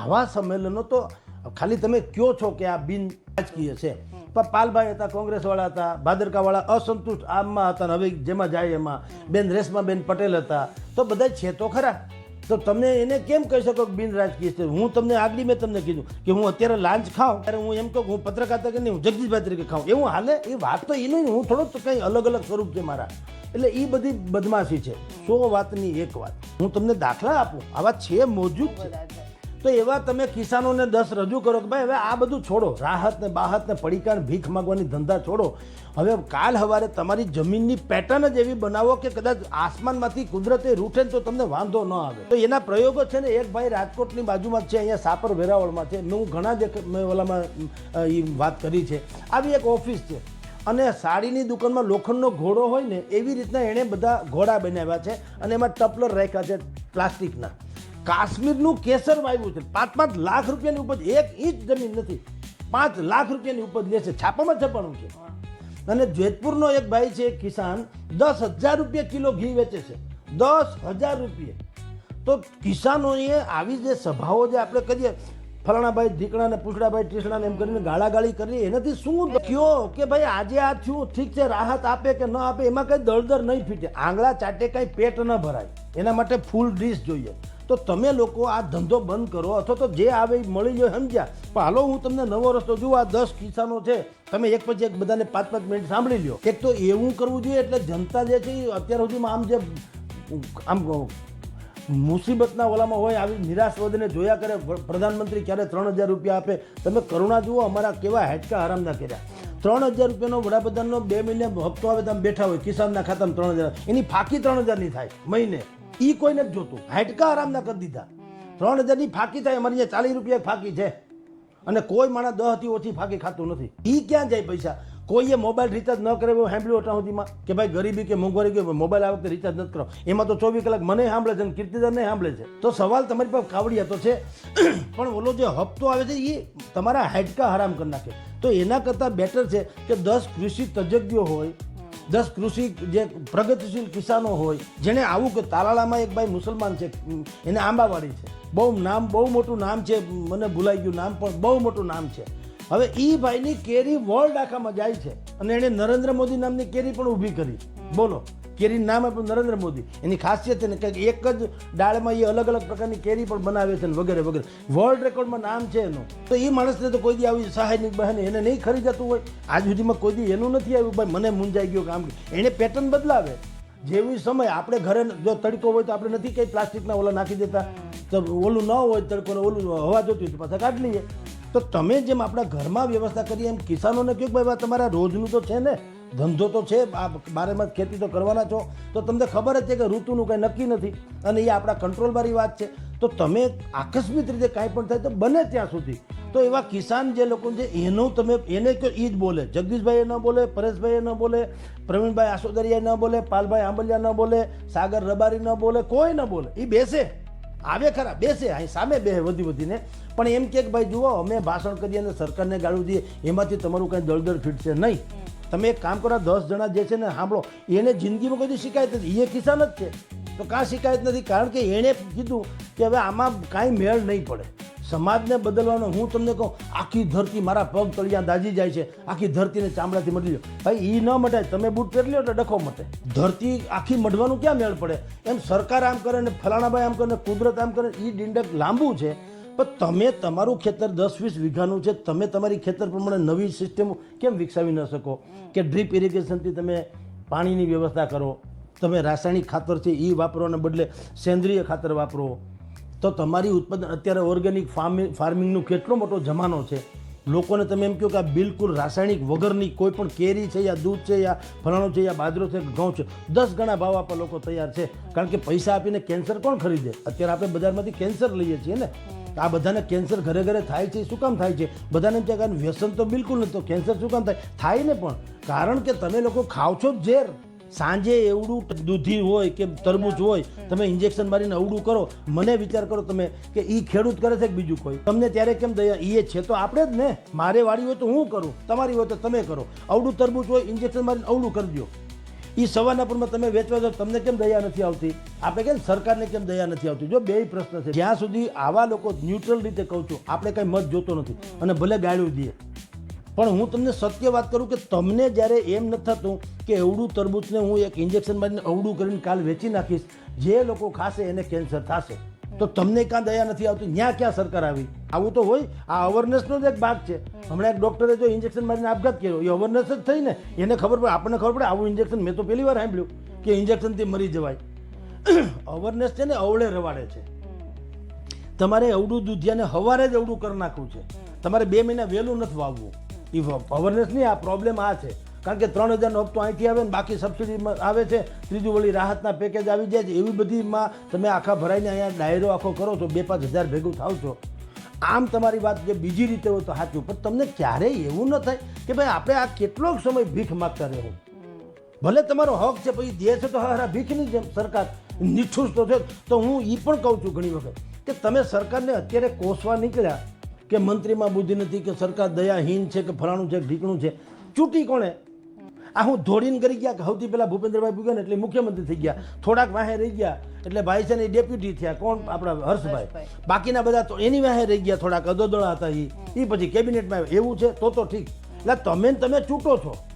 આવા સંમેલનો તો ખાલી તમે કયો છો કે આ બિન રાજકીય છે. પણ પાલભાઈ હતા કોંગ્રેસવાળા હતા ભાદરકાવાળા અસંતુષ્ટ આમમાં હતા હવે જેમાં જાય એમાં. બેન રેશમાબેન પટેલ હતા. તો બધા છે તો ખરા. તો તમે એને કેમ કહી શકો કે બિન રાજકીય છે? હું તમને આગળ મેં તમને કીધું કે હું અત્યારે લાંચ ખાઉં ત્યારે હું એમ કહું હું પત્રકાર તરીકે નહીં હું જગદીશભાઈ તરીકે ખાઉં. એવું હાલે? એ વાત તો એનું હું થોડોક કંઈ અલગ અલગ સ્વરૂપ છે મારા. એટલે એ બધી બદમાશી છે. સો વાતની એક વાત. હું તમને દાખલા આપું. આવા છે મોજૂદ છે. તો એવા તમે કિસાનોને દસ રજૂ કરો કે ભાઈ હવે આ બધું છોડો. રાહત ને બાહત ને પડીકા ભીખ માગવાની ધંધા છોડો. હવે કાલ હવારે તમારી જમીનની પેટર્ન જ એવી બનાવો કે કદાચ આસમાનમાંથી કુદરતે રૂઠે તો તમને વાંધો ન આવે. તો એના પ્રયોગો છે ને એક ભાઈ રાજકોટની બાજુમાં છે, અહીંયા સાપર વેરાવળમાં છે. હું ઘણા જ મેં ઓલામાં એ વાત કરી છે. આવી એક ઓફિસ છે. અને સાડીની દુકાનમાં લોખંડનો ઘોડો હોય ને, એવી રીતના એણે બધા ઘોડા બનાવ્યા છે અને એમાં ટપલર રાખ્યા છે પ્લાસ્ટિકના. કાશ્મીરનું કેસર વાવ્યું છે. પાંચ પાંચ લાખ રૂપિયાની ઉપજ, એક ઇંચ જમીન નથી. પાંચ લાખ રૂપિયાની ઉપજ લે છે. છાપામાં છપાણું છે. અને જેતપુરનો એક ભાઈ છે, કિસાન, દસ હજાર રૂપિયા કિલો ઘી વેચે છે. દસ હજાર રૂપિયા. તો કિસાનોએ આવી જે સભાઓ જે આપણે કરીએ, ફલાણાભાઈ ઢીકણાને પૂછડાભાઈ ટીસણાને એમ કરીને ગાળાગાળી કરીએ, એનાથી શું કયો કે ભાઈ આજે આ થયું, ઠીક છે, રાહત આપે કે ન આપે, એમાં કંઈ દળદર નહીં ફીટે. આંગળા ચાટે કાંઈ પેટ ન ભરાય. એના માટે ફૂલ ડીશ જોઈએ. તો તમે લોકો આ ધંધો બંધ કરો અથવા તો જે આવે મળી જાય સમજ્યા. પણ હાલો, હું તમને નવો રસ્તો જોઉં, આ દસ કિસાનો છે. તમે એક પછી એક બધાને પાંચ પાંચ મિનિટ સાંભળી લ્યો. એક તો એવું કરવું જોઈએ, એટલે જનતા જે છે એ અત્યાર સુધીમાં આમ જે, આમ મુસીબતના ઓલામાં હોય, આવી નિરાશ વધને જોયા કરે પ્રધાનમંત્રી ક્યારે ત્રણ હજાર રૂપિયા આપે. તમે કરુણા જુઓ, અમારા કેવા હેચકા હરામના કર્યા. ત્રણ હજાર રૂપિયાનો વડાપ્રધાનનો બે મહિને હપ્તો આવે તમે બેઠા હોય, કિસાનના ખાતામાં ત્રણ હજાર. એની ફાકી ત્રણ હજારની થાય, મહિને. એ કોઈને જ જોતું. હેટકા આરામના કરી દીધા. ત્રણ હજારની ફાકી થાય અમારી અહીંયા ચાલીસ રૂપિયા ફાકી છે. અને કોઈ માણસ દહથી ઓછી ફાકી ખાતું નથી. એ ક્યાં જાય પૈસા? કોઈએ મોબાઈલ રિચાર્જ ન કરે એવું સાંભળ્યું અટાણ સુધીમાં? કે ભાઈ ગરીબી કે મોંઘવારી કે મોબાઈલ આ વખતે રિચાર્જ નથી કરો. એમાં તો ચોવીસ કલાક મને સાંભળે છે અને કીર્તિદારને સાંભળે છે. તો સવાલ તમારી પાસે કાવડિયા તો છે. પણ ઓલો જે હપ્તો આવે છે એ તમારા હાડકા હરામ કરી નાખે. તો એના કરતાં બેટર છે કે દસ કૃષિ તજજ્ઞો હોય દસ કૃષિ જે પ્રગતિશીલ કિસાનો હોય, જેણે આવું કે તાલાળામાં એક ભાઈ મુસલમાન છે એને આંબાવાડી છે. બહુ નામ, બહુ મોટું નામ છે, મને ભૂલાઈ ગયું નામ, પણ બહુ મોટું નામ છે. હવે એ ભાઈની કેરી વર્લ્ડ આખામાં જાય છે. અને એણે નરેન્દ્ર મોદી નામની કેરી પણ ઊભી કરી. બોલો. કેરીનું નામ આપ્યું નરેન્દ્ર મોદી. એની ખાસિયત છે ને કે એક જ ડાળમાં એ અલગ અલગ પ્રકારની કેરી પણ બનાવે છે ને વગેરે વગેરે. વર્લ્ડ રેકોર્ડમાં નામ છે એનું. તો એ માણસને તો કોઈ દી આવી સહાયની બહેને એને નહીં ખરીદાતું હોય. આજ સુધીમાં કોઈ દી એનું નથી આવ્યું. ભાઈ, મને મૂંઝાઈ ગયો કામ એણે પેટર્ન બદલાવે. જેવી સમય આપણે ઘરે જો તડકો હોય તો આપણે નથી કંઈ પ્લાસ્ટિકના ઓલા નાખી દેતા. તો ઓલું ન હોય તડકો ઓલું હવા જોતી હોય તો પાછા કાઢી લઈએ. તો તમે જેમ આપણા ઘરમાં વ્યવસ્થા કરીએ એમ કિસાનોને કહ્યું કે ભાઈ તમારા રોજનું તો છે ને. ધંધો તો છે બારેમાં ખેતી તો કરવાના છો. તો તમને ખબર જ છે કે ઋતુનું કંઈ નક્કી નથી. અને એ આપણા કંટ્રોલવાળી વાત છે. તો તમે આકસ્મિક રીતે કાંઈ પણ થાય તો બને ત્યાં સુધી. તો એવા કિસાન જે લોકો છે, એનું તમે, એને કહો એ જ બોલે. જગદીશભાઈએ ન બોલે, પરેશભાઈએ ન બોલે, પ્રવીણભાઈ આસોદરિયાએ ન બોલે, પાલભાઈ આંબલિયા ન બોલે, સાગર રબારી ન બોલે, કોઈ ન બોલે. એ બેસે. આવે ખરા, બેસે. અહીં સામે બે વધી વધીને. પણ એમ કે ભાઈ જુઓ, અમે ભાષણ કરીએ અને સરકારને ગાળું દઈએ. એમાંથી તમારું કાંઈ દળદળ ફીટશે નહીં. તમે એક કામ કરો દસ જણા જે છે ને સાંભળો, એને જિંદગીમાં કોઈ શિકાયત નથી. એ કિસાન જ છે. તો કાં શિકાયત નથી, કારણ કે એણે કીધું કે હવે આમાં કાંઈ મેળ નહીં પડે. સમાજને બદલવાનો હું તમને કહું, આખી ધરતી મારા પગ તળિયા દાજી જાય છે. આખી ધરતીને ચામડાથી મટી લો ભાઈ એ ન મટાય. તમે બૂટ પહેરી લો તો ડખો મટે. ધરતી આખી મઢવાનું ક્યાં મેળ પડે? એમ સરકાર આમ કરે ને ફલાણાભાઈ આમ કરે ને કુદરત આમ કરે એ દિંડક લાંબુ છે. પણ તમે તમારું ખેતર દસ વીસ વીઘાનું છે, તમે તમારી ખેતર પ્રમાણે નવી સિસ્ટમ કેમ વિકસાવી ન શકો? કે ડ્રીપ ઇરિગેશનથી તમે પાણીની વ્યવસ્થા કરો, તમે રાસાયણિક ખાતર છે એ વાપરોને બદલે સેન્દ્રિય ખાતર વાપરો. તો તમારી ઉત્પાદન, અત્યારે ઓર્ગેનિક ફાર્મિંગ ફાર્મિંગનો કેટલો મોટો જમાનો છે. લોકોને તમે એમ કહો કે આ બિલકુલ રાસાયણિક વગરની કોઈ પણ કેરી છે યા દૂધ છે યા ફલાણો છે યા બાજરો છે, ઘઉં છે, દસ ગણા ભાવ આપવા લોકો તૈયાર છે. કારણ કે પૈસા આપીને કેન્સર કોણ ખરીદે? અત્યારે આપણે બજારમાંથી કેન્સર લઈએ છીએ ને. આ બધાને કેન્સર ઘરે ઘરે થાય છે શું કામ થાય છે? બધાને એમ છે કે વ્યસન તો બિલકુલ નથી તો કેન્સર શું કામ થાય? થાય ને પણ. કારણ કે તમે લોકો ખાવ છો જ ઝેર. સાંજે એવડું દૂધી હોય કે તરબૂચ હોય તમે ઇન્જેક્શન મારીને અવડું કરો. મને વિચાર કરો તમે કે એ ખેડૂત કરે છે કે બીજું કોઈ? તમને ત્યારે કેમ દયા? એ છે તો આપણે જ ને. મારે વાળી હોય તો હું કરું તમારી હોય તો તમે કરો. અવડું તરબૂચ હોય ઇન્જેક્શન મારીને અવડું કરી દો એ સવારના પૂરમાં તમે વેચવા જાઓ તમને કેમ દયા નથી આવતી? આપણે કેમ સરકારને કેમ દયા નથી આવતી? જો બે પ્રશ્ન છે. જ્યાં સુધી આવા લોકો ન્યુટ્રલ રીતે કહું છું આપણે કંઈ મત જોતો નથી. અને ભલે ગાળ્યું દઈએ પણ હું તમને સત્ય વાત કરું કે તમને જ્યારે એમ નથી થતું કે એવડું તરબૂચને હું એક ઇન્જેક્શન મારીને અવડું કરીને કાલ વેચી નાખીશ જે લોકો ખાશે એને કેન્સર થશે. તો તમને કાં દયા નથી આવતી? ત્યાં ક્યાં સરકાર આવી? આવું તો હોય? આ અવેરનેસનો જ એક ભાગ છે. હમણાં એક ડૉક્ટરે જો ઇન્જેક્શન મારીને આપઘાત કર્યો. એ અવેરનેસ જ થઈ ને. એને ખબર પડે આપણને ખબર પડે આવું ઇન્જેક્શન મેં તો પહેલી વાર સાંભળ્યું કે ઇન્જેક્શનથી મરી જવાય. અવેરનેસ છે ને અવળે રવાડે છે. તમારે અવડું દૂધિયાને હવારે જ અવડું કરી નાખવું છે. તમારે બે મહિના વહેલું નથી વાવવું. એ અવેરનેસ નહીં આ પ્રોબ્લેમ આ છે. કારણ કે ત્રણ હજારનો હપ્તો અહીંથી આવે ને બાકી સબસિડીમાં આવે છે, ત્રીજું વળી રાહતના પેકેજ આવી જાય છે. એવી બધીમાં તમે આખા ભરાઈને અહીંયા ડાયરો આખો કરો છો બે પાંચ હજાર ભેગું થાવ છો આમ તમારી વાત જે બીજી રીતે હોય તો સાચું. પણ તમને ક્યારેય એવું ન થાય કે ભાઈ આપણે આ કેટલોક સમય ભીખ માગતા રહેવું ભલે તમારો હક છે પછી દે છે તો હારા ભીખની જેમ સરકાર નિઠુસ તો છે તો હું એ પણ કહું છું ઘણી વખત કે તમે સરકારને અત્યારે કોસવા નીકળ્યા કે મંત્રીમાં બુદ્ધિ નથી, કે સરકાર દયાહીન છે, કે ફલાણું છે ઢીકણું છે. ચૂંટી કોણે? આ હું ધોળીને કરી ગયા કે સૌથી પહેલાં ભૂપેન્દ્રભાઈ ભૂગન એટલે મુખ્યમંત્રી થઈ ગયા. થોડાક વાહે રહી ગયા એટલે ભાઈ છે ને ડેપ્યુટી થયા. કોણ? આપણા હર્ષભાઈ. બાકીના બધા તો એની વાહે રહી ગયા થોડાક અદોદળા હતા એ પછી કેબિનેટમાં એવું છે? તો તો ઠીક. એટલે તમે ને તમે ચૂંટો છો.